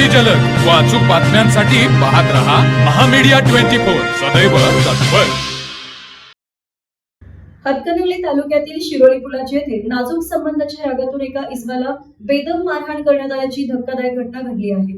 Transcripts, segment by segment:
अगदी जलद. व अचूक बातम्यांसाठी पाहत रहा महामीडिया ट्वेंटी फोर. सदैव तत्पर. हातकणंगले तालुक्यातील शिरोळी पुलाचे येथे नाजूक संबंधाच्या रागातून एका इसमाला बेदम मारहाण करण्यात आल्याची धक्कादायक घटना घडली आहे.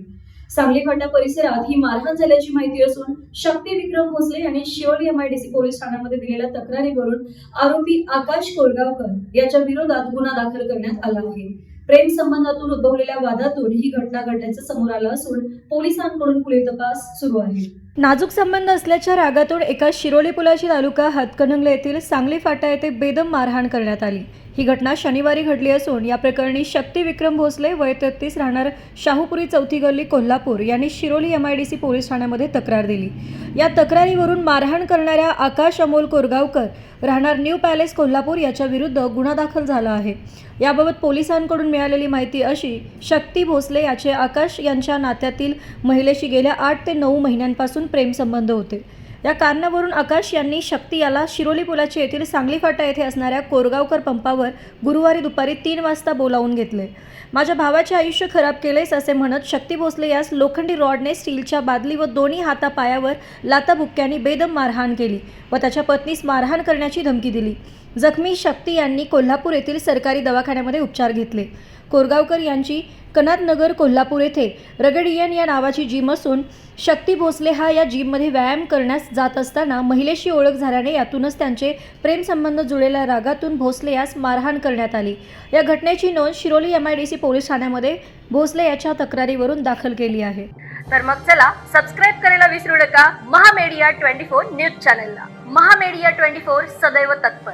सांगली फाटा परिसरात ही मारहाण झाल्याची माहिती असून शक्ती विक्रम भोसले यांनी शिरोळी एमआयडीसी पोलीस ठाण्यामध्ये दिलेल्या तक्रारीवरून आरोपी आकाश कोरगावकर याच्या विरोधात गुन्हा दाखल करण्यात आला आहे. प्रेम संबंधातून उद्भवलेल्या वादातून ही घटना घडल्याचं समोर आलं असून पोलिसांकडून पुढील तपास सुरू आहे. नाजूक संबंध असल्याच्या रागातून एका शिरोली पुलाची तालुका हातकणंगले येथील सांगली फाटा येथे बेदम मारहाण करण्यात आली. ही घटना शनिवारी घडली असून या प्रकरणी शक्ती विक्रम भोसले वय तेहतीस राहणार शाहूपुरी चौथी गल्ली कोल्हापूर यांनी Shiroli M I D C police ठाण्यामध्ये तक्रार दिली. या तक्रारीवरून मारहाण करणाऱ्या आकाश अमोल कोरगावकर राहणार न्यू पॅलेस कोल्हापूर याच्या विरुद्ध गुन्हा दाखल झाला आहे. याबाबत पोलिसांकडून मिळालेली माहिती अशी शक्ती भोसले याचे आकाश यांच्या नात्यातील महिलेशी गेल्या आठ ते नऊ महिन्यांपासून प्रेमसंबंध होते. या कारणावरून आकाश यांनी शक्ती याला शिरोली पुलाचे येथील सांगली फाटा येथे असणाऱ्या कोरगावकर पंपावर गुरुवारी दुपारी तीन वाजता बोलावून घेतले. माझ्या भावाचे आयुष्य खराब केलेस असे म्हणत शक्ती भोसले यास लोखंडी रॉडने स्टीलच्या बादली व दोन्ही हातापायावर लाताबुक्क्यांनी बेदम मारहाण केली व त्याच्या पत्नीस मारहाण करण्याची धमकी दिली. जखमी शक्ती यांनी कोल्हापूर येथील सरकारी दवाखान्यामध्ये उपचार घेतले. कोरगावकर यांची कनातनगर कोल्हापूर येथे रगडियन या नावाची जिम असून शक्ती भोसले हा या जिममध्ये व्यायाम करण्यास जात असताना महिलेशी ओळख झाल्याने यातूनच त्यांचे प्रेमसंबंध जुळलेल्या रागातून भोसले यास मारहाण करण्यात आली. या घटनेची नोंद Shiroli M I D C police ठाण्यामध्ये भोसले याच्या तक्रारीवरून दाखल केली आहे. तर मग चला सबस्क्राईब करायला विसरू नका. महामेडिया ट्वेंटी फोर न्यूज चॅनलला. महामेडिया ट्वेंटी फोर सदैव तत्पर.